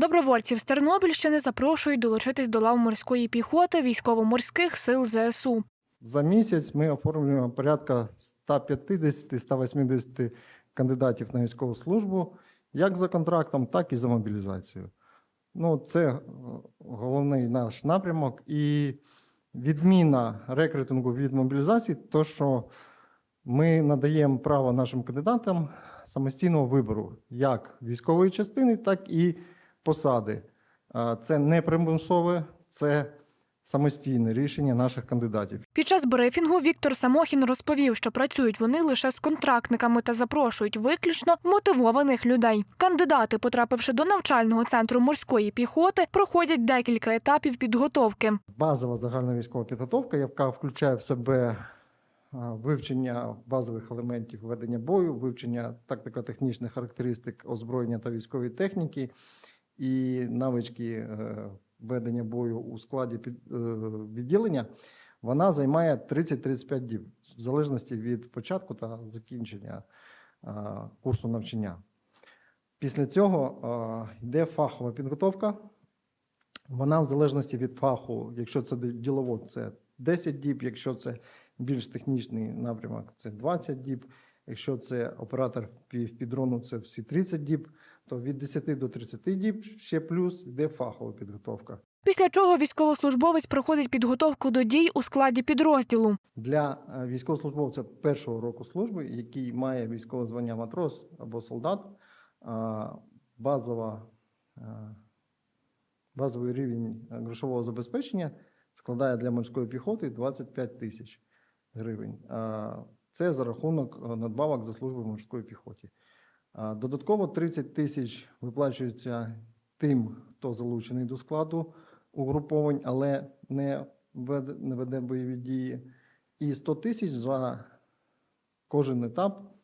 Добровольців з Тернопільщини запрошують долучитись до лав морської піхоти військово-морських сил ЗСУ. За місяць ми оформлюємо порядка 150-180 кандидатів на військову службу, як за контрактом, так і за мобілізацію. Ну, це е, головний наш напрямок. І відміна рекрутингу від мобілізації, то що ми надаємо право нашим кандидатам самостійного вибору як військової частини, так і посади. Це не примусове, це самостійне рішення наших кандидатів. Під час брифінгу Віктор Самохін розповів, що працюють вони лише з контрактниками та запрошують виключно мотивованих людей. Кандидати, потрапивши до навчального центру морської піхоти, проходять декілька етапів підготовки. Базова загальна військова підготовка, яка включає в себе вивчення базових елементів ведення бою, вивчення тактико-технічних характеристик озброєння та військової техніки і навички е, ведення бою у складі під, е, відділення, вона займає 30-35 діб, в залежності від початку та закінчення курсу навчання. Після цього йде фахова підготовка. Вона в залежності від фаху, якщо це діловод, це 10 діб, якщо це більш технічний напрямок, це 20 діб. Якщо це оператор пі- підрону, це всі 30 діб, то від 10 до 30 діб ще плюс йде фахова підготовка. Після чого військовослужбовець проходить підготовку до дій у складі підрозділу. Для е, військовослужбовця першого року служби, який має військове звання матрос або солдат, базова, е, базовий рівень е, грошового забезпечення складає для морської піхоти 25 тисяч гривень. Це за рахунок е, надбавок за службу в морської піхоті. Додатково 30 тисяч виплачується тим, хто залучений до складу угруповань, але не веде бойові дії, і 100 тисяч за кожен етап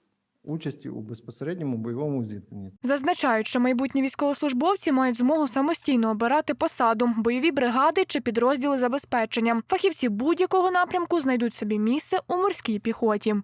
участі у безпосередньому бойовому зіткненні. Зазначають, що майбутні військовослужбовці мають змогу самостійно обирати посаду, бойові бригади чи підрозділи забезпечення. Фахівці будь-якого напрямку знайдуть собі місце у морській піхоті.